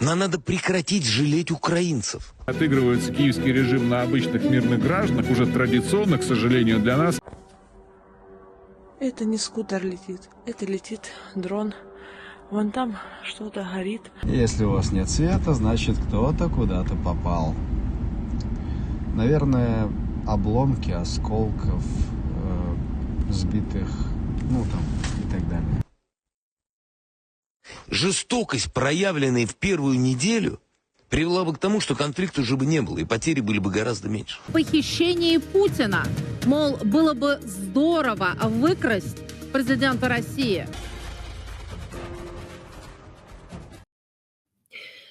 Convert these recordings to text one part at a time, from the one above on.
Нам надо прекратить жалеть украинцев. Отыгрывается киевский режим на обычных мирных гражданах, уже традиционно, к сожалению, для нас. Это не скутер летит, это летит дрон. Вон там что-то горит. Если у вас нет света, значит кто-то куда-то попал. Наверное, обломки осколков, э, сбитых, ну там и так далее. Жестокость, проявленная в первую неделю, привела бы к тому, что конфликта уже бы не было, и потери были бы гораздо меньше. похищении Путина. Мол, было бы здорово выкрасть президента России.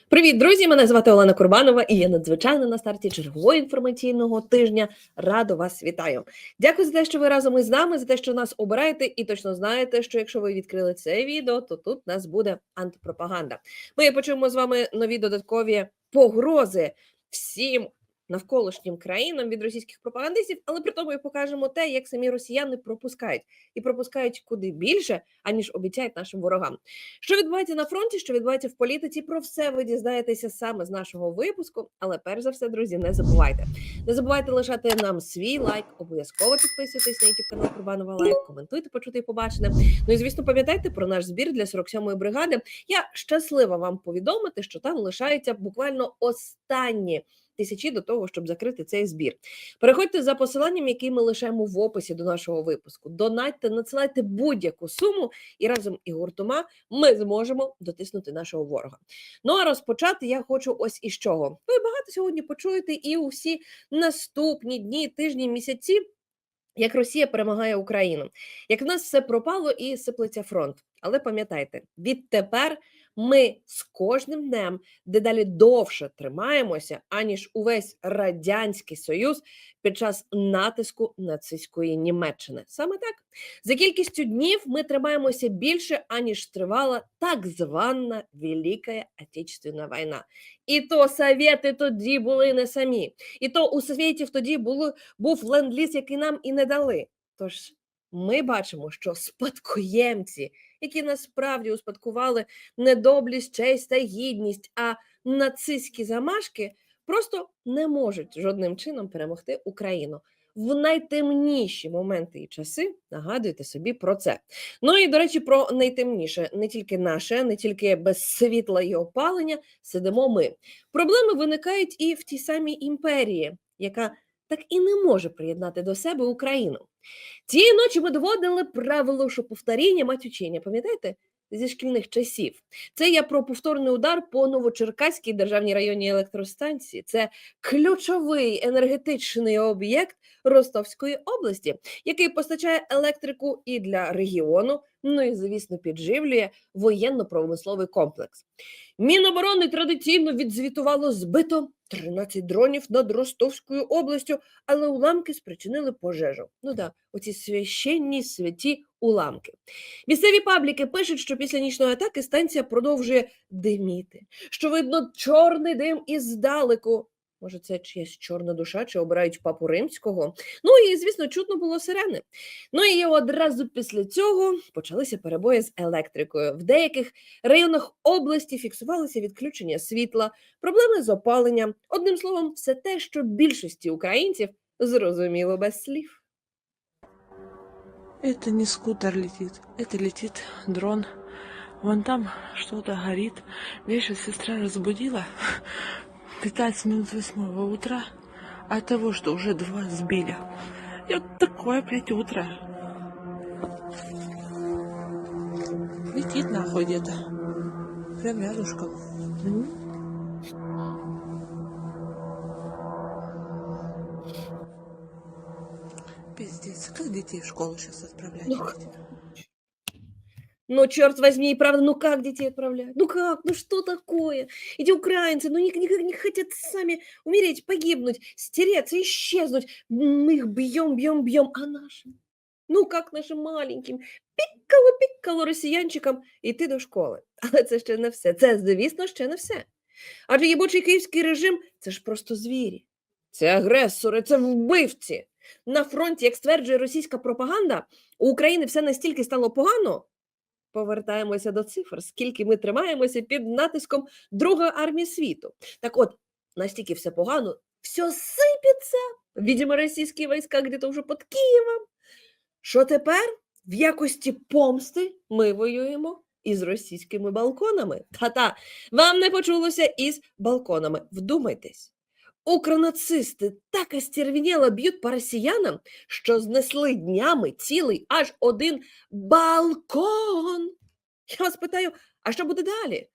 Привіт, друзі! Мене звати Олена Курбанова, і я надзвичайно на старті чергового інформаційного тижня. Радо вас вітаю. Дякую за те, що ви разом із нами, за те, що нас обираєте, і точно знаєте, що якщо ви відкрили це відео, то тут нас буде антипропаганда. Ми почуємо з вами нові додаткові погрози всім. Навколишнім країнам від російських пропагандистів, але при тому і покажемо те, як самі росіяни пропускають і пропускають куди більше, аніж обіцяють нашим ворогам. Що відбувається на фронті, що відбувається в політиці, про все ви дізнаєтеся саме з нашого випуску. Але перш за все, друзі, не забувайте. Не забувайте лишати нам свій лайк, обов'язково підписуйтесь на YouTube канал Курбанова Лайк, коментуйте, почути і побачене. Ну і звісно, пам'ятайте про наш збір для 47-ї бригади. Я щаслива вам повідомити, що там лишаються буквально останні. Тисячі до того, щоб закрити цей збір. Переходьте за посиланням, який ми лишаємо в описі до нашого випуску. Донатьте, надсилайте будь-яку суму, і разом і гуртома ми зможемо дотиснути нашого ворога. Ну а розпочати я хочу ось із чого. Ви багато сьогодні почуєте і у всі наступні дні, тижні, місяці. Як Росія перемагає Україну, як в нас все пропало і сиплеться фронт. Але пам'ятайте, відтепер ми з кожним днем дедалі довше тримаємося, аніж увесь радянський союз під час натиску нацистської Німеччини. Саме так за кількістю днів ми тримаємося більше, аніж тривала так звана Велика Отечественна війна. І то совєти тоді були не самі, і то у совєтів тоді було, був ленд-ліз, який нам і не дали. Тож ми бачимо, що спадкоємці, які насправді успадкували не доблість, честь та гідність, а нацистські замашки, просто не можуть жодним чином перемогти Україну. В найтемніші моменти і часи нагадуйте собі про це. Ну і до речі, про найтемніше не тільки наше, не тільки без світла і опалення сидимо ми. Проблеми виникають і в тій самій імперії, яка так і не може приєднати до себе Україну. Цієї ночі ми доводили правило, що повторіння мать учення, пам'ятаєте? Зі шкільних часів. Це я про повторний удар по Новочеркаській державній районній електростанції. Це ключовий енергетичний об'єкт Ростовської області, який постачає електрику і для регіону, ну і, звісно, підживлює воєнно-промисловий комплекс. Міноборони традиційно відзвітувало збито 13 дронів над Ростовською областю, але уламки спричинили пожежу. Ну да, оці священні святі уламки. Місцеві пабліки пишуть, що після нічної атаки станція продовжує диміти, що видно чорний дим іздалеку. Може, це чиясь чорна душа, чи обирають папу римського. Ну і, звісно, чутно було сирени. Ну і одразу після цього почалися перебої з електрикою. В деяких районах області фіксувалися відключення світла, проблеми з опаленням. Одним словом, все те, що більшості українців зрозуміло без слів. Это не скутер летит, это летит дрон. Вон там что-то горит. Меня сестра разбудила. 15 минут восьмого утра. От того, что уже два сбили. И вот такое, блядь, утро. Летит нахуй где-то. Прям рядышком. М. Пиздец, как детей в школу сейчас отправлять? Ну, блядь? Ну, черт возьми, и правда, ну как детей отправляют? Ну как? Ну что такое? Эти украинцы, ну никак, никак не хотят сами умереть, погибнуть, стереться, исчезнуть. Мы их бьем, бьем, бьем, а наши? Ну как нашим маленьким, піккало, піккало росіянчикам йти до школи. Але це ще не все. Це, звісно, ще не все. Адже єбучий київський режим це ж просто звірі. Це агресори, це вбивці. На фронті, як стверджує російська пропаганда, у України все настільки стало погано, повертаємося до цифр, скільки ми тримаємося під натиском Другої армії світу. Так от, настільки все погано, все сипеться. Видимо, російські війська где-то вже під Києвом. Що тепер? В якості помсти ми воюємо із російськими балконами. Та-та, вам не почулося із балконами. Вдумайтесь. Укронацисти так остервеніло б'ють по росіянам, що знесли днями цілий аж один балкон. Я вас питаю, а що буде далі?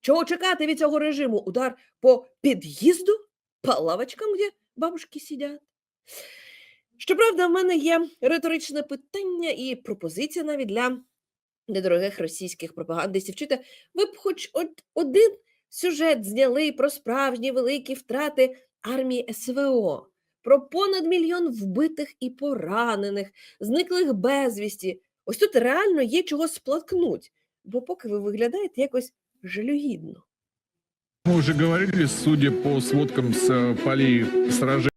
Чого чекати від цього режиму? Удар по під'їзду, по лавочкам, де бабушки сидять? Щоправда, в мене є риторичне питання і пропозиція навіть для недорогих російських пропагандистів. Чуєте, ви б хоч от один сюжет зняли про справжні великі втрати армії СВО, про понад мільйон вбитих і поранених, зниклих безвісті. Ось тут реально є чого сплакнуть, бо поки ви виглядаєте якось жалюгідно. Мы уже говорили, судя по сводкам с э, полей сражений,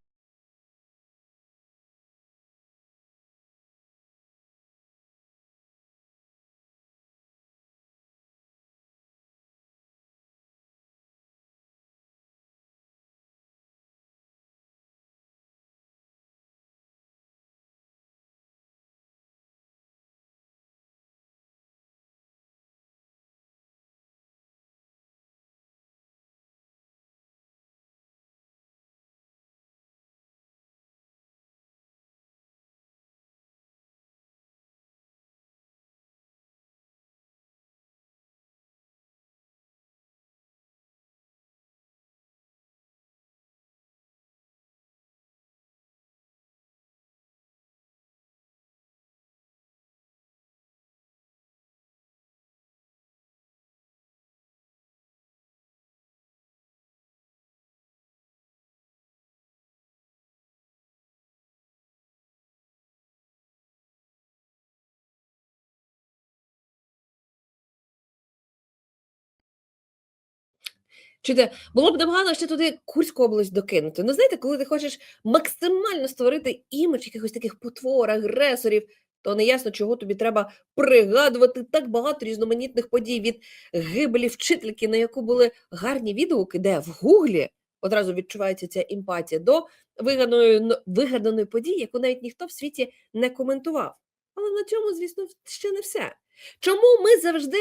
Чуєте, було б непогано ще туди Курську область докинути. Ну, знаєте, коли ти хочеш максимально створити імідж якихось таких потвор, агресорів, то не ясно, чого тобі треба пригадувати так багато різноманітних подій від гибелі вчительки, на яку були гарні відгуки, де в Гуглі одразу відчувається ця емпатія, до вигаданої, вигаданої події, яку навіть ніхто в світі не коментував. Але на цьому, звісно, ще не все. Чому ми завжди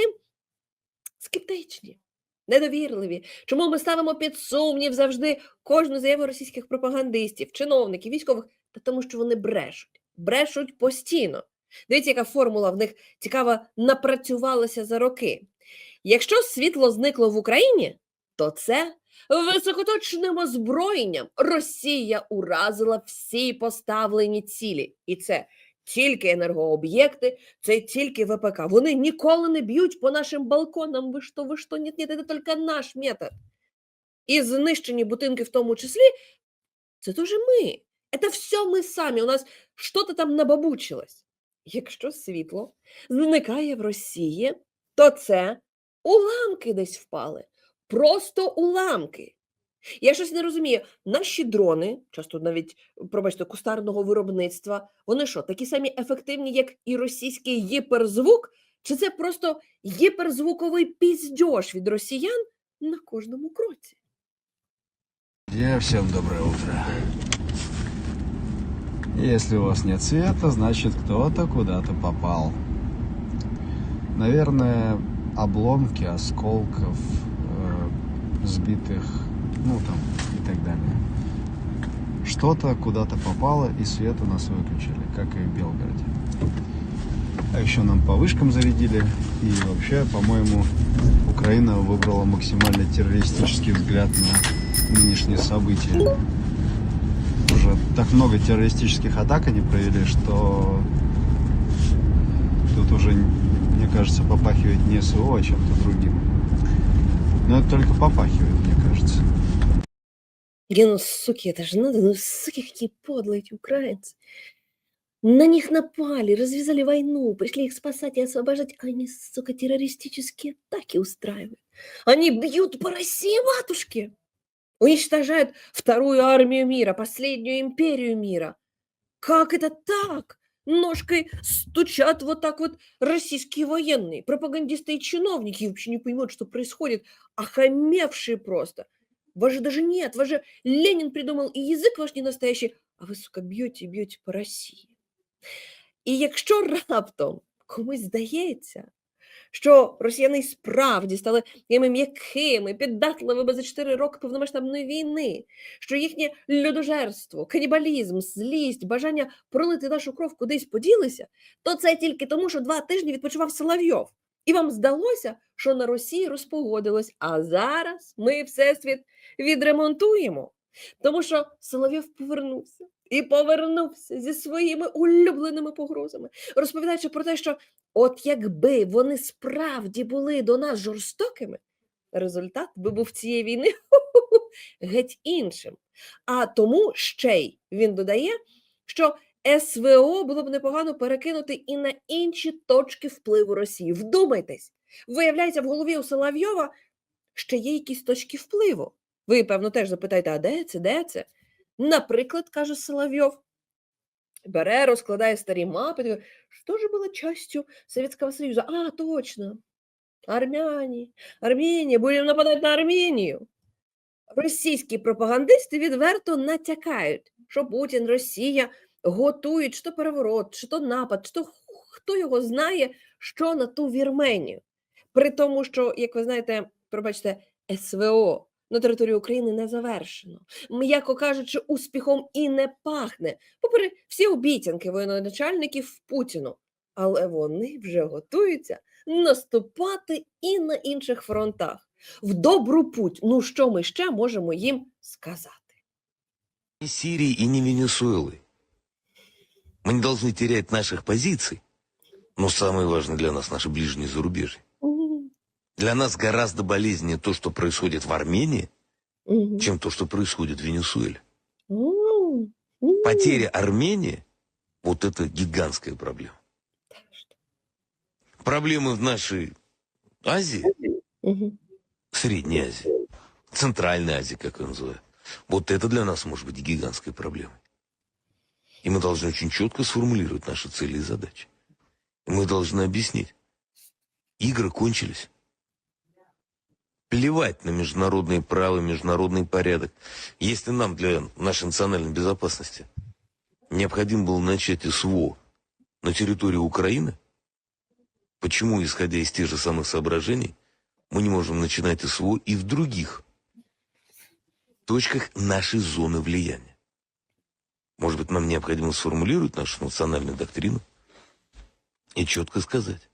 скептичні? Недовірливі. Чому ми ставимо під сумнів завжди кожну заяву російських пропагандистів, чиновників, військових? Та тому, що вони брешуть, брешуть постійно. Дивіться, яка формула в них цікава напрацювалася за роки. Якщо світло зникло в Україні, то це високоточним озброєнням Росія уразила всі поставлені цілі. І це тільки енергооб'єкти, це тільки ВПК. Вони ніколи не б'ють по нашим балконам. Ви що, ви що? Ні, ні, це тільки наш метод. І знищені будинки в тому числі, це теж ми. Це все ми самі. У нас що-то там набабучилось. Якщо світло зникає в Росії, то це уламки десь впали. Просто уламки. Я щось не розумію. Наші дрони, часто навіть, пробачте, кустарного виробництва, вони що, такі самі ефективні, як і російський гіперзвук? Чи це просто гіперзвуковий піздьош від росіян на кожному кроці? Друзья, всем доброе утро. Если у вас нет света, значит кто-то куда-то попал. Наверное, обломки осколков, э, сбитых, ну там и так далее. Что-то куда-то попало и свет у нас выключили, как и в Белгороде. А еще нам по вышкам зарядили. И вообще, по-моему, Украина выбрала максимально террористический взгляд на нынешние события. Уже так много террористических атак они провели, что тут уже, мне кажется, попахивает не СВО, а чем-то другим. Но это только попахивает. Не, ну, суки, это же надо, ну, суки, какие подлые эти украинцы. На них напали, развязали войну, пришли их спасать и освобождать. Они, сука, террористические атаки устраивают. Они бьют по России, матушке. Уничтожают вторую армию мира, последнюю империю мира. Как это так? ножкой стучат вот так вот российские военные, пропагандисты и чиновники вообще не поймут, что происходит, охамевшие просто. Вас же даже нет, вас же Ленин придумал, і язик ваш не настоящий, а ви, сука, б'єте, б'єте по Росії. І якщо раптом комусь здається, що росіяни справді стали такими м'якими, піддатливими за 4 роки повномасштабної війни, що їхнє людожерство, канібалізм, злість, бажання пролити нашу кров кудись поділися, то це тільки тому, що два тижні відпочивав Соловйов. І вам здалося, що на Росії розпогодилось, а зараз ми всесвіт відремонтуємо. Тому що Соловйов повернувся і повернувся зі своїми улюбленими погрозами, розповідаючи про те, що от якби вони справді були до нас жорстокими, результат би був цієї війни геть іншим. А тому ще й він додає, що СВО було б непогано перекинути і на інші точки впливу Росії. Вдумайтесь, виявляється, в голові у Соловйова ще є якісь точки впливу. Ви, певно, теж запитаєте, а де це, де це? Наприклад, каже Соловйов, бере, розкладає старі мапи, що ж було частью Советского Союза? А, точно, армяне, Армения, будемо нападати на Арменію. Російські пропагандисти відверто натякають, що Путін, Росія готують то переворот, чи то напад, то хто його знає, що на ту Вірменію. При тому, що, як ви знаєте, пробачте, СВО на території України не завершено. М'яко кажучи, успіхом і не пахне, попри всі обіцянки воєначальників Путіну. Але вони вже готуються наступати і на інших фронтах. В добру путь. Ну що ми ще можемо їм сказати? Ни Сирии и не Венесуэлы. Мы не должны терять наших позиций, но самое важное для нас наше ближнее зарубежье. Для нас гораздо болезненнее то, что происходит в Армении, Мгм. чем то, что происходит в Венесуэле. М. Потеря Армении – вот это гигантская проблема. Проблемы в нашей Азии, Мгм. Средней Азии, Центральной Азии, как ее называют, вот это для нас может быть гигантской проблемой. И мы должны очень четко сформулировать наши цели и задачи. И мы должны объяснить. Игры кончились. Плевать на международные права, международный порядок. Если нам для нашей национальной безопасности необходимо было начать СВО на территории Украины, почему, исходя из тех же самых соображений, мы не можем начинать СВО и в других точках нашей зоны влияния? Может быть, нам необходимо сформулировать нашу национальную доктрину и четко сказать,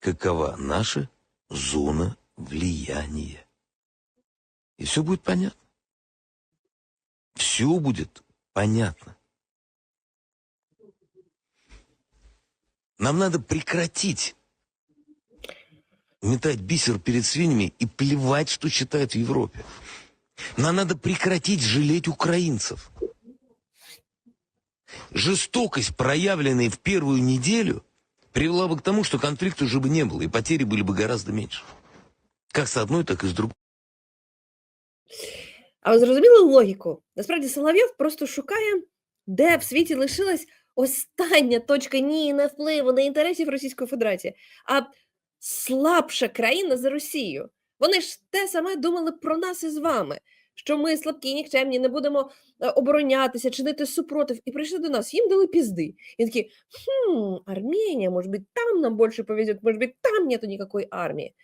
какова наша зона влияния. И все будет понятно. Все будет понятно. Нам надо прекратить метать бисер перед свиньями и плевать, что читают в Европе. Нам надо прекратить жалеть украинцев. Жестокость, проявленная в первую неделю, привела бы к тому, что конфликта уже бы не было, и потери были бы гораздо меньше. Как с одной, так и с другой. А ви зрозуміли логіку? Насправді Соловйов просто шукає, де в світі лишилась остання точка ні не впливу на інтересів Російської Федерації, а слабша країна за Росію. Вони ж те саме думали про нас із вами, що ми слабкі, нікчемні, не будемо е, оборонятися, чинити супротив. І прийшли до нас, їм дали пізди. І такі, хм, Армія, може бути, там нам більше повезет, може бути, там нету ніякої армії.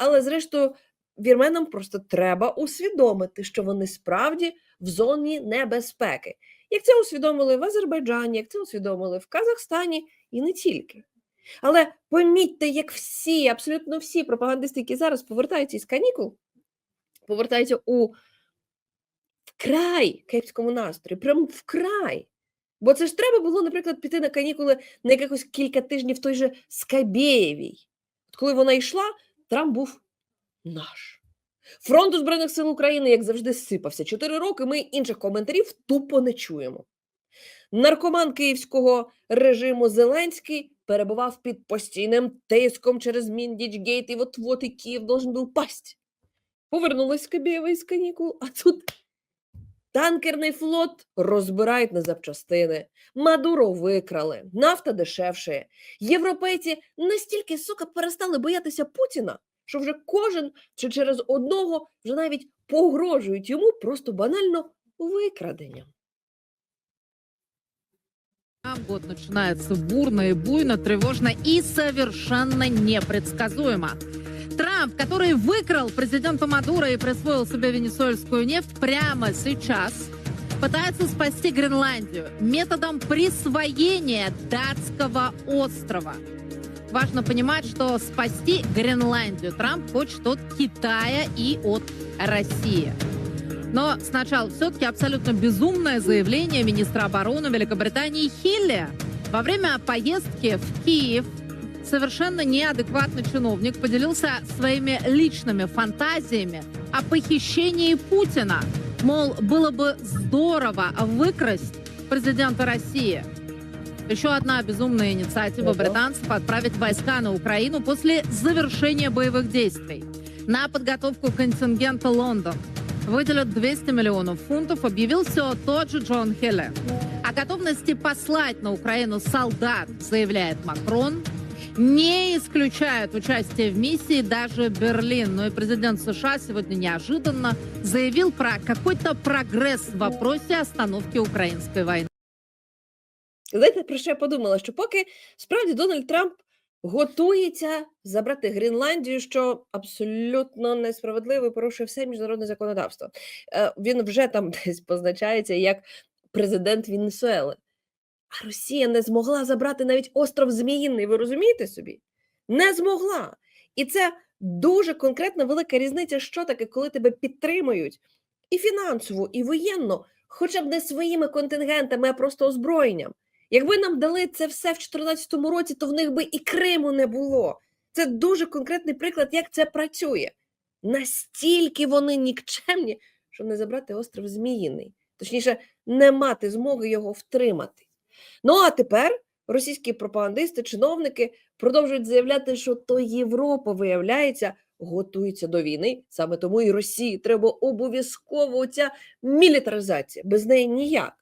Але зрештою, вірменам просто треба усвідомити, що вони справді в зоні небезпеки. Як це усвідомили в Азербайджані, як це усвідомили в Казахстані і не тільки. Але помітьте, як всі, абсолютно всі пропагандисти, які зараз повертаються із канікул, повертаються у вкрай кепському настрої, прям вкрай. Бо це ж треба було, наприклад, піти на канікули на якихось кілька тижнів в той же Скабєєвій. От коли вона йшла, Трамп був наш. Фронт у Збройних сил України, як завжди, сипався. Чотири роки ми інших коментарів тупо не чуємо. Наркоман київського режиму Зеленський перебував під постійним тиском через Міндічгейт, і от вот і Київ должен був пасть. Повернулась Скабєєва із канікул, а тут Танкерний флот розбирають на запчастини. Мадуро викрали, нафта дешевшає. Європейці настільки сука перестали боятися Путіна, що вже кожен чи через одного вже навіть погрожують йому просто банально викраденням. Год начинается бурно и буйно, тревожно и совершенно непредсказуемо. Трамп, который выкрал президента Мадуро и присвоил себе венесуэльскую нефть прямо сейчас, пытается спасти Гренландию методом присвоения датского острова. Важно понимать, что спасти Гренландию Трамп хочет от Китая и от России. Но сначала все-таки абсолютно безумное заявление министра обороны Великобритании Хилли. Во время поездки в Киев совершенно неадекватный чиновник поделился своими личными фантазиями о похищении Путина. Мол, было бы здорово выкрасть президента России. Еще одна безумная инициатива британцев отправить войска на Украину после завершения боевых действий. На подготовку контингента Лондон выделят 200 миллионов фунтов, объявил все тот же Джон Хилли. О готовности послать на Украину солдат, заявляет Макрон. Не исключает участие в миссии даже Берлин. Но и президент США сегодня неожиданно заявил про какой-то прогресс в вопросе остановки украинской войны. Знаєте, про що я подумала? Що поки справді Дональд Трамп готується забрати Гренландію, що абсолютно несправедливо і порушує все міжнародне законодавство. Е, Він вже там десь позначається як президент Венесуели. А Росія не змогла забрати навіть остров Зміїний. Ви розумієте собі? Не змогла. І це дуже конкретна велика різниця, що таке, коли тебе підтримують і фінансово, і воєнно, хоча б не своїми контингентами, а просто озброєнням. Якби нам дали це все в 2014 році, то в них би і Криму не було. Це дуже конкретний приклад, як це працює. Настільки вони нікчемні, щоб не забрати остров Зміїний, точніше, не мати змоги його втримати. Ну а тепер російські пропагандисти, чиновники продовжують заявляти, що то Європа, виявляється, готується до війни. Саме тому і Росії треба обов'язково ця мілітаризація, без неї ніяк.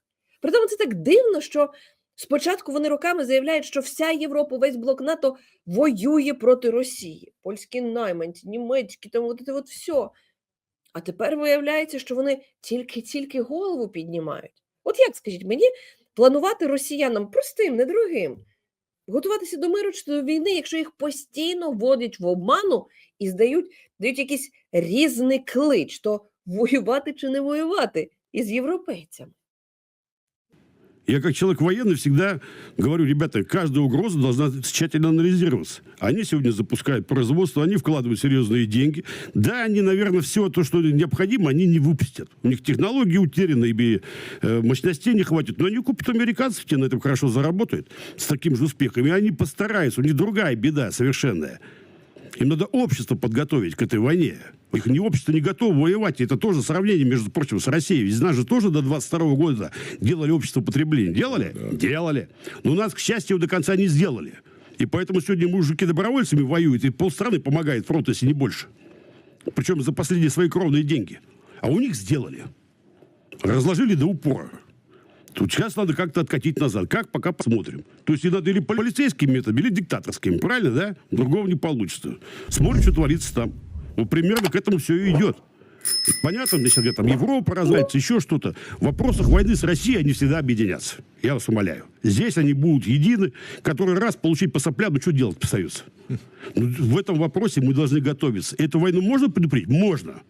Притому це так дивно, що спочатку вони роками заявляють, що вся Європа, весь блок НАТО воює проти Росії. Польські найманці, німецькі, там от от все. А тепер виявляється, що вони тільки-тільки голову піднімають. От як скажіть мені, планувати росіянам простим, недорогим, готуватися до миру чи до війни, якщо їх постійно вводять в обману і здають, дають якийсь різний клич, то воювати чи не воювати із європейцями. Я как человек военный всегда говорю, ребята, каждая угроза должна тщательно анализироваться. Они сегодня запускают производство, они вкладывают серьезные деньги. Да, они, наверное, все то, что необходимо, они не выпустят. У них технологии утеряны, и э, мощностей не хватит. Но они купят американцев, те на этом хорошо заработают с таким же успехом. И они постараются. У них другая беда совершенная. Им надо общество подготовить к этой войне. Их не общество не готово воевать. И это тоже сравнение, между прочим, с Россией. Ведь нас же тоже до 22 года делали общество потребления. Делали? Делали. Но нас, к счастью, до конца не сделали. И поэтому сегодня мужики добровольцами воюют, и полстраны помогает фронту, если не больше. Причем за последние свои кровные деньги. А у них сделали. Разложили до упора. Тут сейчас надо как-то откатить назад. Как, пока посмотрим. То есть и надо или полицейским методом, или диктаторским. Правильно, да? Другого не получится. Смотрим, что творится там. Вот примерно к этому все и идет. Понятно, мне сейчас там Европа развивается, еще что-то. В вопросах войны с Россией они всегда объединятся. Я вас умоляю. Здесь они будут едины. Который раз получить по соплям, ну что делать остается? Ну, в этом вопросе мы должны готовиться. Эту войну можно предупредить? Можно.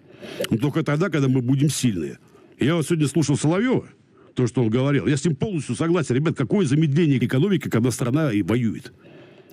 Но только тогда, когда мы будем сильные. Я вот сегодня слушал Соловьева, то, что он говорил. Я с ним полностью согласен. Ребят, какое замедление экономики, когда страна и воюет?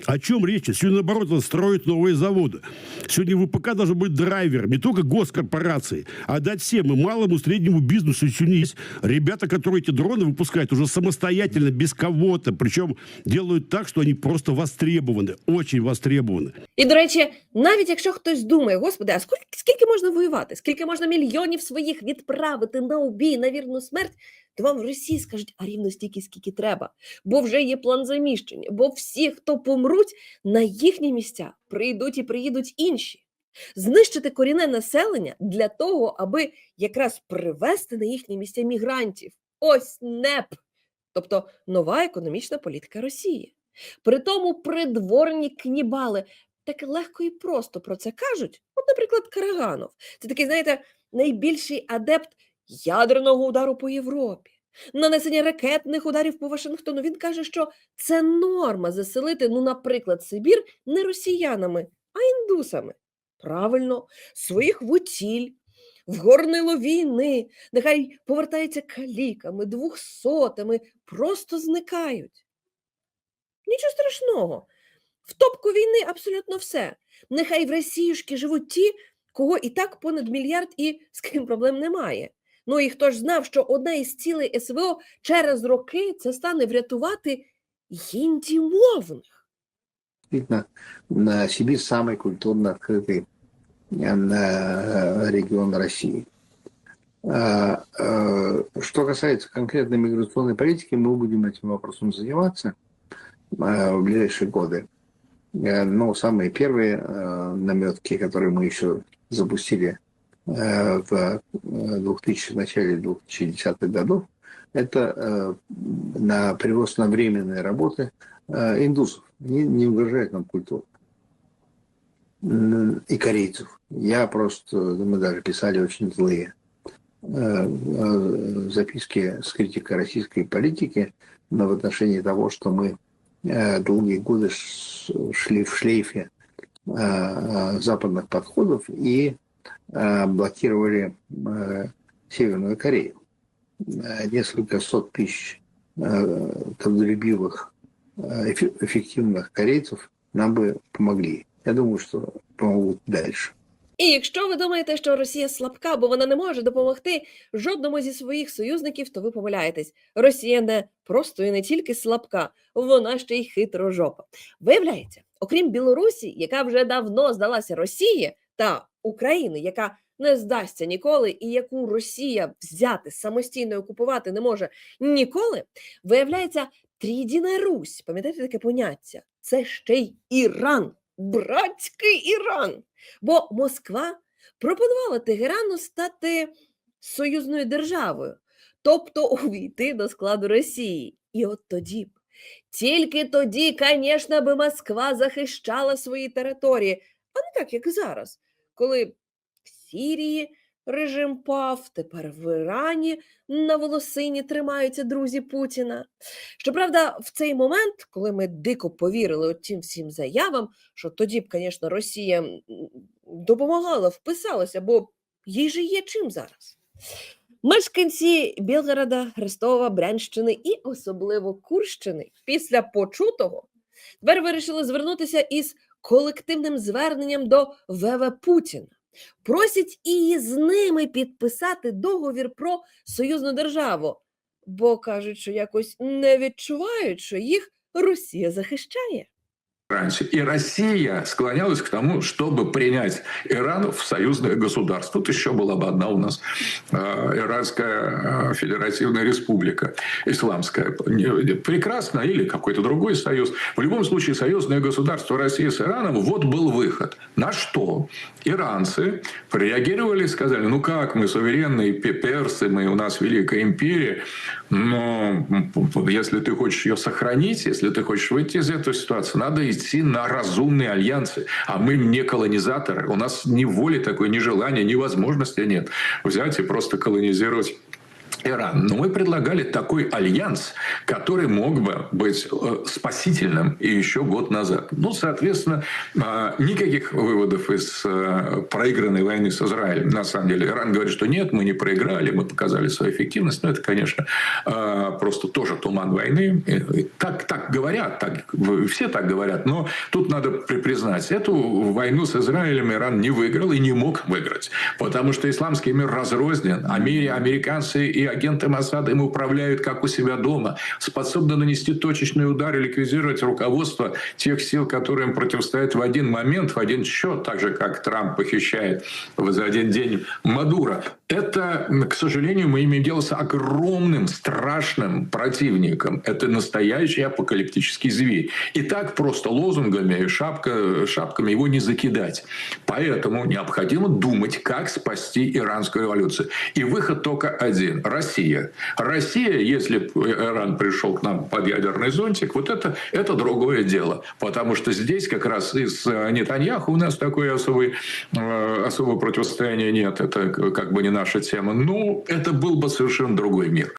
О чем речь? Сегодня, наоборот, надо строить новые заводы. Сегодня ВПК должен быть драйвером, не только госкорпорации, а дать всем, и малому, среднему бизнесу. Сегодня есть ребята, которые эти дроны выпускают уже самостоятельно, без кого-то. Причем делают так, что они просто востребованы, очень востребованы. І, до речі, навіть якщо хтось думає, господи, а скільки, скільки можна воювати? Скільки можна мільйонів своїх відправити на убій, на вірну смерть, то вам в Росії скажуть, а рівно стільки, скільки треба. Бо вже є план заміщення, бо всі, хто помруть, на їхні місця прийдуть і приїдуть інші. знищити корінне населення для того, аби якраз привести на їхні місця мігрантів. Ось НЕП, тобто нова економічна політика Росії. При тому придворні кнібали так легко і просто про це кажуть. От, наприклад, Караганов. Це такий, знаєте, найбільший адепт ядерного удару по Європі, нанесення ракетних ударів по Вашингтону. Він каже, що це норма заселити, ну, наприклад, Сибір не росіянами, а індусами. Правильно, своїх вуціль, в горнило війни, нехай повертаються каліками, двохсотами, просто зникають. Нічого страшного В топку війни абсолютно все. Нехай в Росіюшки живуть ті, кого і так понад мільярд і з ким проблем немає. Ну і хто ж знав, що одна із цілей СВО через роки це стане врятувати гіндімовних. Действительно, на Сибирь самый культурно открытый э, регион России. А, э, Что касается конкретной миграционной политики, мы будем этим вопросом заниматься э, в ближайшие годы. Э, Но самые первые э, наметки, которые мы еще запустили э, в 2000 начале 2010-х годов, это на привоз на временные работы индусов. Не, не угрожает нам культура. И корейцев. Я просто, мы даже писали очень злые записки с критикой российской политики но в отношении того, что мы долгие годы шли в шлейфе э, э, западных подходов и э, блокировали э, Северную Корею. Э, Несколько сот тысяч э, трудолюбивых, э, эффе- эффективных корейцев нам бы помогли. Я думаю, что помогут дальше. І якщо ви думаєте, що Росія слабка, бо вона не може допомогти жодному зі своїх союзників, то ви помиляєтесь. Росія не просто і не тільки слабка, вона ще й хитрожопа. Виявляється, окрім Білорусі, яка вже давно здалася Росії, та України, яка не здасться ніколи, і яку Росія взяти самостійно окупувати не може ніколи, виявляється, Трідіна Русь, пам'ятаєте таке поняття? Це ще й Іран, братський Іран. Бо Москва пропонувала Тегерану стати союзною державою, тобто увійти до складу Росії. І от тоді б, тільки тоді, звісно, би Москва захищала свої території, а не так, як зараз, коли в Сірії режим пав, тепер в Ірані на волосині тримаються друзі Путіна. Щоправда, в цей момент, коли ми дико повірили тим всім заявам, що тоді б, звісно, Росія допомагала, вписалася, бо їй же є чим зараз. Мешканці Білгорода, Хрестова, Брянщини і особливо Курщини після почутого тепер вирішили звернутися із колективним зверненням до ВВ Путіна. Просять і з ними підписати договір про союзну державу, бо кажуть, що якось не відчувають, що їх Росія захищає. Раньше. И Россия склонялась к тому, чтобы принять Иран в союзное государство. Тут еще была бы одна у нас э, Иранская э, Федеративная Республика Исламская. Прекрасно. Или какой-то другой союз. В любом случае, союзное государство России с Ираном, вот был выход. На что иранцы реагировали и сказали, ну как, мы суверенные пе- персы, мы, у нас великая империя, но если ты хочешь ее сохранить, если ты хочешь выйти из этой ситуации, надо идти на разумные альянсы. А мы не колонизаторы. У нас ни воли такой, ни желания, ни возможности нет взять и просто колонизировать Иран. Но мы предлагали такой альянс, который мог бы быть э, спасительным и еще год назад. Ну, соответственно, э, никаких выводов из э, проигранной войны с Израилем. На самом деле, Иран говорит, что нет, мы не проиграли, мы показали свою эффективность. Но это, конечно, просто тоже туман войны. Так, так говорят, так, все так говорят. Но тут надо при- признать, эту войну с Израилем Иран не выиграл и не мог выиграть. Потому что исламский мир разрознен. Амери- Американцы и агенты Моссада им управляют как у себя дома, способны нанести точечный удар и ликвидировать руководство тех сил, которые им противостоят в один момент, в один счет, так же, как Трамп похищает за один день Мадуро. Это, к сожалению, мы имеем дело с огромным, страшным противником. Это настоящий апокалиптический зверь. И так просто лозунгами, шапка, шапками его не закидать. Поэтому необходимо думать, как спасти иранскую революцию. И выход только один – Россия. Россия, если Иран пришел к нам под ядерный зонтик, вот это, это другое дело. Потому что здесь как раз из Нетаньяху у нас такое особое, э, особого противостояния нет. Это как бы не наша тема. Ну, это был бы совершенно другой мир.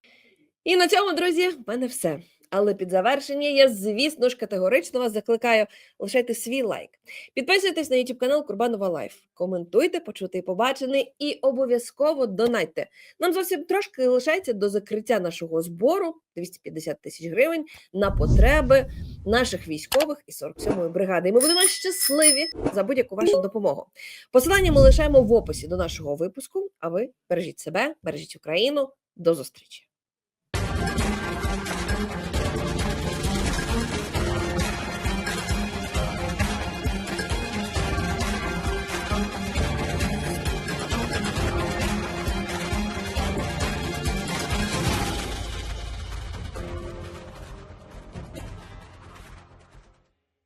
І на цьому, друзі, в мене все. Але під завершення я, звісно ж, категорично вас закликаю лишайте свій лайк. Підписуйтесь на YouTube канал Курбанова Лайф, коментуйте, почути і побачене, і обов'язково донайте. Нам зовсім трошки лишається до закриття нашого збору 250 тисяч гривень на потреби наших військових і 47-ї бригади. І ми будемо щасливі за будь-яку вашу допомогу. Посилання ми лишаємо в описі до нашого випуску. А ви бережіть себе, бережіть Україну. До зустрічі!